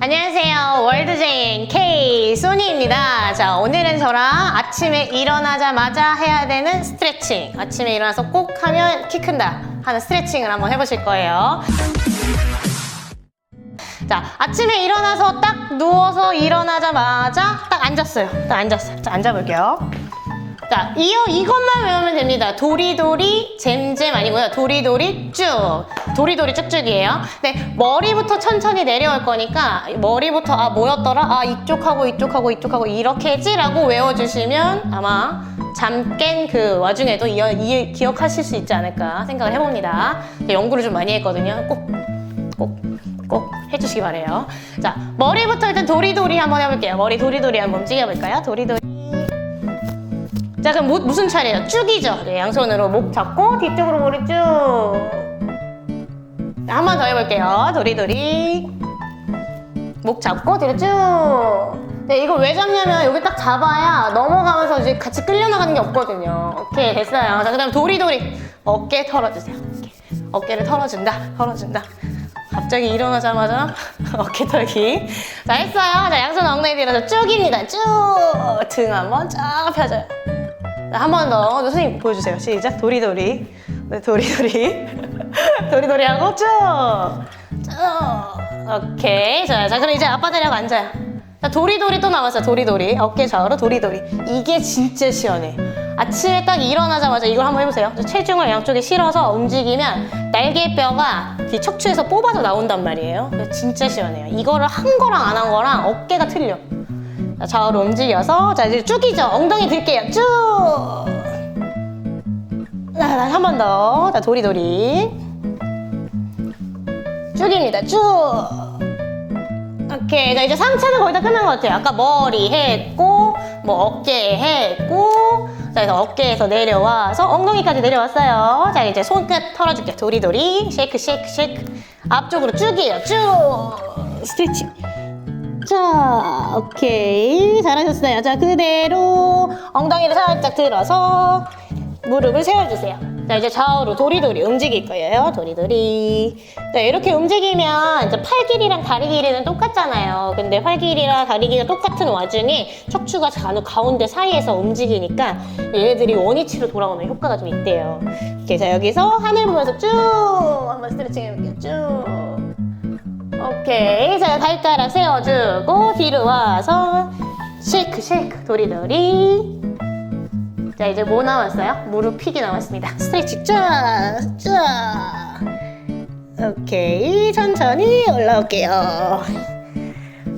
안녕하세요. 월드제인 K 소니입니다. 자, 오늘은 저랑 아침에 일어나자마자 해야 되는 스트레칭. 아침에 일어나서 꼭 하면 키 큰다 하는 스트레칭을 한번 해보실 거예요. 자, 아침에 일어나서 딱 누워서 일어나자마자 딱 앉았어요. 딱 앉았어요. 자, 앉아볼게요. 자, 이어 이것만 외우면 됩니다. 도리도리 잼잼 아니고요. 도리도리 쭉. 도리도리 쭉쭉이에요. 네, 머리부터 천천히 내려올 거니까 머리부터 아 뭐였더라? 아 이쪽하고 이쪽하고 이쪽하고 이렇게 했지라고 외워주시면 아마 잠 깬 그 와중에도 이어, 이, 기억하실 수 있지 않을까 생각을 해봅니다. 연구를 좀 많이 했거든요. 꼭, 꼭, 꼭 해주시기 바래요. 자, 머리부터 일단 도리도리 한번 해볼게요. 머리 도리도리 한번 움직여볼까요? 도리도리. 자 그럼 무, 무슨 차례예요? 쭉이죠. 네, 양손으로 목 잡고 뒤쪽으로 머리 쭉. 한 번 더 해볼게요. 도리도리. 목 잡고 뒤로 쭉. 네, 이거 왜 잡냐면 여기 딱 잡아야 넘어가면서 이제 같이 끌려나가는 게 없거든요. 오케이, 됐어요. 자, 그 다음 도리도리. 어깨 털어주세요. 어깨. 어깨를 털어준다. 털어준다. 갑자기 일어나자마자 어깨 털기. 자, 했어요. 자, 양손 엉덩이 뒤로서 쭉입니다. 쭉. 등 한번 쫙 펴줘요. 한 번 더. 선생님 보여주세요. 시작. 도리도리. 네, 도리도리. 도리도리 하고 쭉. 쭉. 오케이. 자, 자, 그럼 이제 아빠 자리하고 앉아요. 자, 도리도리 또 나왔어요. 도리도리. 어깨 좌우로 도리도리. 이게 진짜 시원해. 아침에 딱 일어나자마자 이걸 한번 해보세요. 체중을 양쪽에 실어서 움직이면 날개뼈가 뒤 척추에서 뽑아서 나온단 말이에요. 진짜 시원해요. 이거를 한 거랑 안 한 거랑 어깨가 틀려. 자, 좌우로 움직여서 자 이제 쭉이죠. 엉덩이 들게요. 쭉. 한 번 더. 자 도리도리. 쭉입니다. 쭉. 오케이. 자 이제 상체는 거의 다 끝난 것 같아요. 아까 머리 했고 뭐 어깨 했고 자 그래서 어깨에서 내려와서 엉덩이까지 내려왔어요. 자 이제 손끝 털어줄게요. 도리도리. 쉐이크 쉐이크 쉐이크. 앞쪽으로 쭉이에요. 쭉. 스트레칭. 자, 오케이. 잘하셨어요. 자, 그대로 엉덩이를 살짝 들어서 무릎을 세워주세요. 자, 이제 좌우로 도리도리 움직일 거예요. 도리도리. 자, 이렇게 움직이면 이제 팔 길이랑 다리 길이는 똑같잖아요. 근데 팔 길이랑 다리 길이가 똑같은 와중에 척추가 간혹 가운데 사이에서 움직이니까 얘네들이 원위치로 돌아오는 효과가 좀 있대요. 자, 여기서 하늘 보면서 쭉 한번 스트레칭 해볼게요. 쭉. 오케이. 자, 발가락 세워주고, 뒤로 와서, 쉐이크, 쉐이크, 도리도리. 자, 이제 뭐 남았어요? 무릎 픽이 남았습니다. 스트레칭 쫙, 쫙. 오케이. 천천히 올라올게요.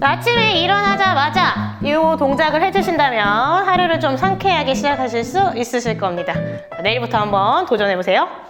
아침에 일어나자마자 이 동작을 해주신다면 하루를 좀 상쾌하게 시작하실 수 있으실 겁니다. 내일부터 한번 도전해보세요.